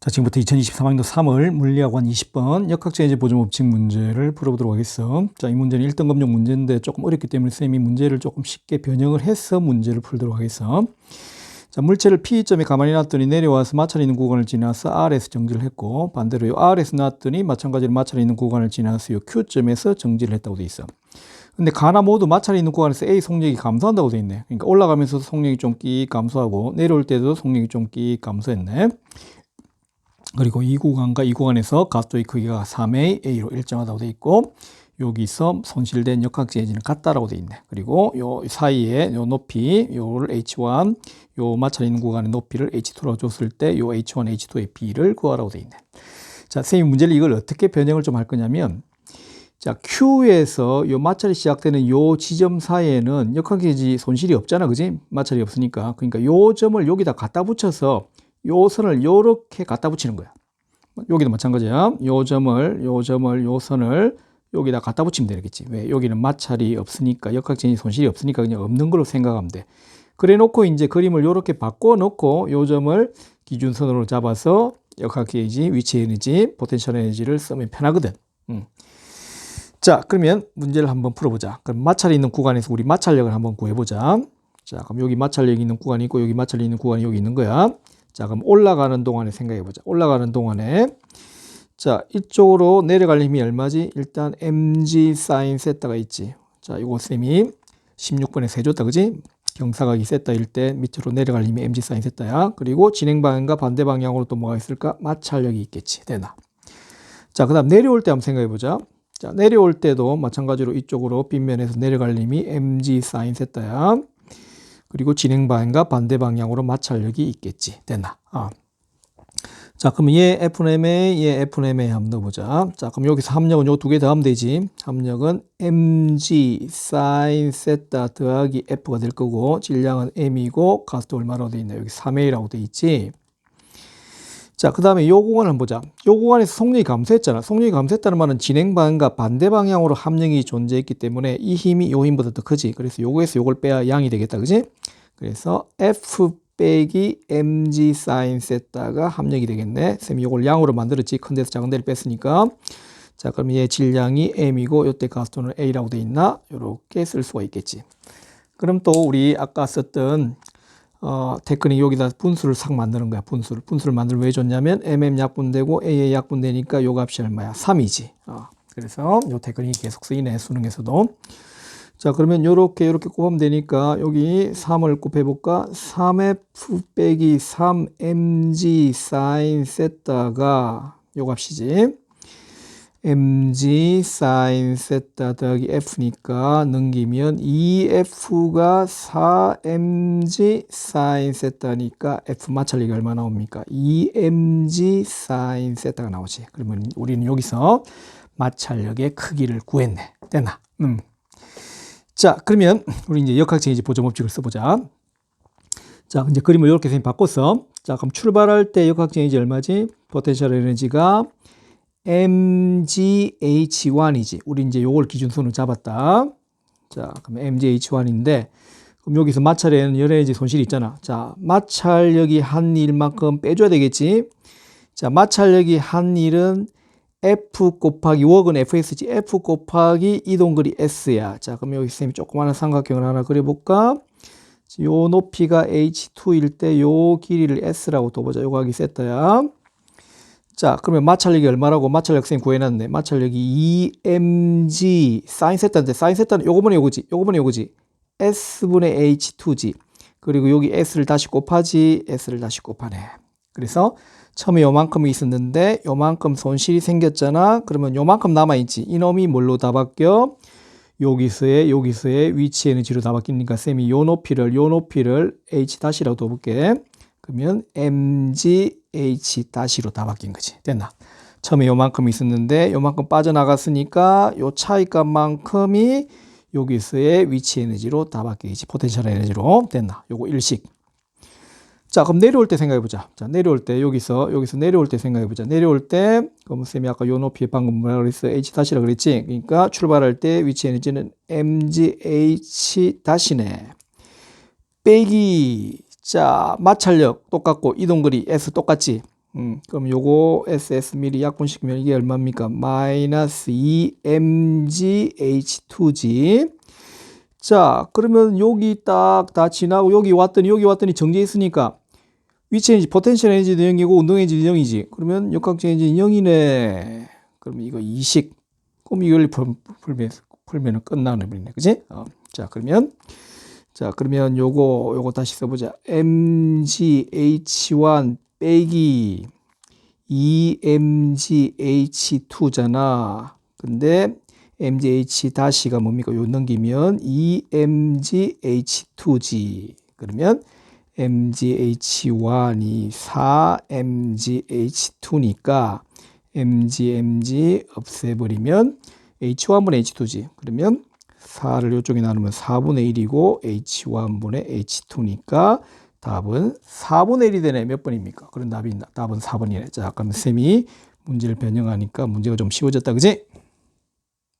자, 지금부터 2023학년도 3월 물리학원 20번 역학제인지 보존법칙 문제를 풀어보도록 하겠습니다. 자, 이 문제는 1등 검정 문제인데 조금 어렵기 때문에 선생님이 문제를 조금 쉽게 변형을 해서 문제를 풀도록 하겠습니다. 자, 물체를 P점에 가만히 놨더니 내려와서 마찰 있는 구간을 지나서 R에서 정지를 했고 반대로 요 R에서 놨더니 마찬가지로 마찰 있는 구간을 지나서 요 Q점에서 정지를 했다고 돼 있어. 근데 가나 모두 마찰이 있는 구간에서 A 속력이 감소한다고 돼 있네. 그러니까 올라가면서 속력이 좀 끼 감소하고 내려올 때도 속력이 좀 끼 감소했네. 그리고 이 구간과 이 구간에서 가스도의 크기가 3A, A로 일정하다고 돼 있고 여기서 손실된 역학제지는 같다라고 돼 있네. 그리고 요 사이에 요 높이 요를 H1, 요 마찰 있는 구간의 높이를 H2라고 줬을 때 요 H1, H2의 B를 구하라고 돼 있네. 자, 선생님 문제를 이걸 어떻게 변형을 좀 할 거냐면 자, Q에서 요 마찰이 시작되는 요 지점 사이에는 역학제지 손실이 없잖아. 그지? 마찰이 없으니까. 그러니까 요 점을 여기다 갖다 붙여서 요 선을 요렇게 갖다 붙이는 거야. 여기도 마찬가지야. 요 점을, 요 점을, 요 선을 여기다 갖다 붙이면 되겠지. 왜? 여기는 마찰이 없으니까, 역학제니 손실이 없으니까 그냥 없는 걸로 생각하면 돼. 그래 놓고 이제 그림을 요렇게 바꿔 놓고 요 점을 기준선으로 잡아서 역학 게이지, 위치 에너지, 포텐셜 에너지를 쓰면 편하거든. 음. 자, 그러면 문제를 한번 풀어보자. 그럼 마찰이 있는 구간에서 우리 마찰력을 한번 구해보자. 자, 그럼 여기 마찰력이 있는 구간이 있고 여기 마찰이 있는 구간이 여기 있는 거야. 자, 그럼 올라가는 동안에 생각해 보자. 올라가는 동안에 자, 이쪽으로 내려갈 힘이 얼마지? 일단 mg 사인 세타가 있지. 자, 이거 쌤이 16번에 세줬다. 그지? 경사각이 세타일 때 밑으로 내려갈 힘이 mg 사인 세타야. 그리고 진행 방향과 반대 방향으로 또 뭐가 있을까? 마찰력이 있겠지. 되나? 자, 그다음 내려올 때 한번 생각해 보자. 자, 내려올 때도 마찬가지로 이쪽으로 빗면에서 내려갈 힘이 mg 사인 세타야. 그리고 진행 방향과 반대 방향으로 마찰력이 있겠지. 됐나? 아. 자, 그럼 얘 F램에 얘 F램에 한번 넣어보자. 자, 그럼 여기서 합력은 요 두 개 더하면 되지. 합력은 mg sin 세타 더하기 F가 될 거고 질량은 m이고 가스도 얼마라고 돼 있나? 여기 3a라고 돼 있지. 자, 그 다음에 요 구간을 보자. 요 구간에서 속력이 감소했잖아. 속력이 감소했다는 말은 진행 방향과 반대 방향으로 합력이 존재했기 때문에 이 힘이 요 힘보다 더 크지. 그래서 요거에서 요걸 빼야 양이 되겠다. 그지? 그래서 F 빼기 mg sin 세타가 합력이 되겠네. 쌤이 요걸 양으로 만들었지. 큰 데서 작은 데를 뺐으니까. 자, 그럼 얘 질량이 m이고 요때 가스톤은 a라고 돼 있나? 요렇게 쓸 수가 있겠지. 그럼 또 우리 아까 썼던 어, 테크닉 여기다 분수를 싹 만드는 거야. 분수를. 분수를 만들면 왜 줬냐면 mm 약분되고 a의 약분되니까 요 값이 얼마야? 3이지. 어, 그래서 요 테크닉이 계속 쓰이네. 수능에서도. 자, 그러면 요렇게 요렇게 곱하면 되니까 여기 3을 곱해 볼까? 3f 빼기 3mg sin 세타가 요 값이지. Mg sin 세타 더하기 f니까 넘기면 2f가 4mg sin 세타니까 f 마찰력이 얼마 나옵니까? 2mg sin 세타가 나오지. 그러면 우리는 여기서 마찰력의 크기를 구했네. 됐나? 음. 자, 그러면 우리 이제 역학제인지 보조 법칙을 써보자. 자, 이제 그림을 이렇게 바꿨어. 자, 그럼 출발할 때 역학제인지 얼마지? 포텐셜 에너지가 mgh1이지. 우리 이제 요걸 기준선으로 잡았다. 자, 그럼 mgh1인데 그럼 여기서 마찰에는 여러 에너지 손실이 있잖아. 자, 마찰력이 한 일만큼 빼줘야 되겠지. 자, 마찰력이 한 일은 F 곱하기 웍은 FS지 F 곱하기 이동거리 S야. 자, 그럼 여기 쌤이 조그마한 삼각형을 하나 그려볼까? 요 높이가 H2일 때 요 길이를 S라고 둬보자. 요 각이 세타야. 자, 그러면 마찰력이 얼마라고 마찰력 쌤 구해놨네. 마찰력이 2mg 사인 세타인데 사인 세타는 요거 분의 요거지. 요거 분의 요거지. S분의 H2지. 그리고 여기 S를 다시 곱하지. S를 다시 곱하네. 그래서 처음에 요만큼이 있었는데 요만큼 손실이 생겼잖아. 그러면 요만큼 남아있지. 이놈이 뭘로 다 바뀌어? 여기서의 여기서의 위치 에너지로 다 바뀌니까 쌤이 요 높이를 요 높이를 h 다시라고 둬볼게. 그러면 mg h 다시로 다 바뀐 거지. 됐나? 처음에 요만큼 있었는데 요만큼 빠져나갔으니까 요 차이값만큼이 여기서의 위치 에너지로 다 바뀌지. 포텐셜 에너지로 됐나? 요거 일식. 자, 그럼 내려올 때 생각해 보자. 자, 내려올 때 여기서 여기서 내려올 때 생각해 보자. 내려올 때 그럼 쌤이 아까 요 높이에 방금 뭐라 그랬어? h 다시라 그랬지. 그러니까 출발할 때 위치 에너지는 mgh 다시네. 빼기 자, 마찰력 똑같고 이동거리 s 똑같지. 음, 그럼 요거 SS 미리 약분시키면 이게 얼마입니까? 마이너스 2mgh2g. 자, 그러면 여기 딱 다 지나고 여기 왔더니 여기 왔더니 정지해 있으니까 위치 에너지, 포텐셜 에너지도 0이고 운동 에너지도 0이지. 그러면 역학적 에너지 0이네. 그러면 이거 이식. 그럼 이걸 풀, 풀면, 풀면은 끝나는 버리네. 그지? 어. 자, 그러면 자, 그러면 요거 요거 다시 써 보자. mgh1 빼기 2mgh2잖아. 근데 mgh 다시가 뭡니까? 요 넘기면 2mgh2g. 그러면 mgh1이 4mgh2니까 mg mg 없애버리면 h1분의 h2지. 그러면 4를 이쪽에 나누면 4분의 1이고 h1분의 h2니까 답은 4분의 1이 되네. 몇 번입니까? 그런 답이? 답은 4번이네. 자, 그럼 쌤이 문제를 변형하니까 문제가 좀 쉬워졌다. 그지?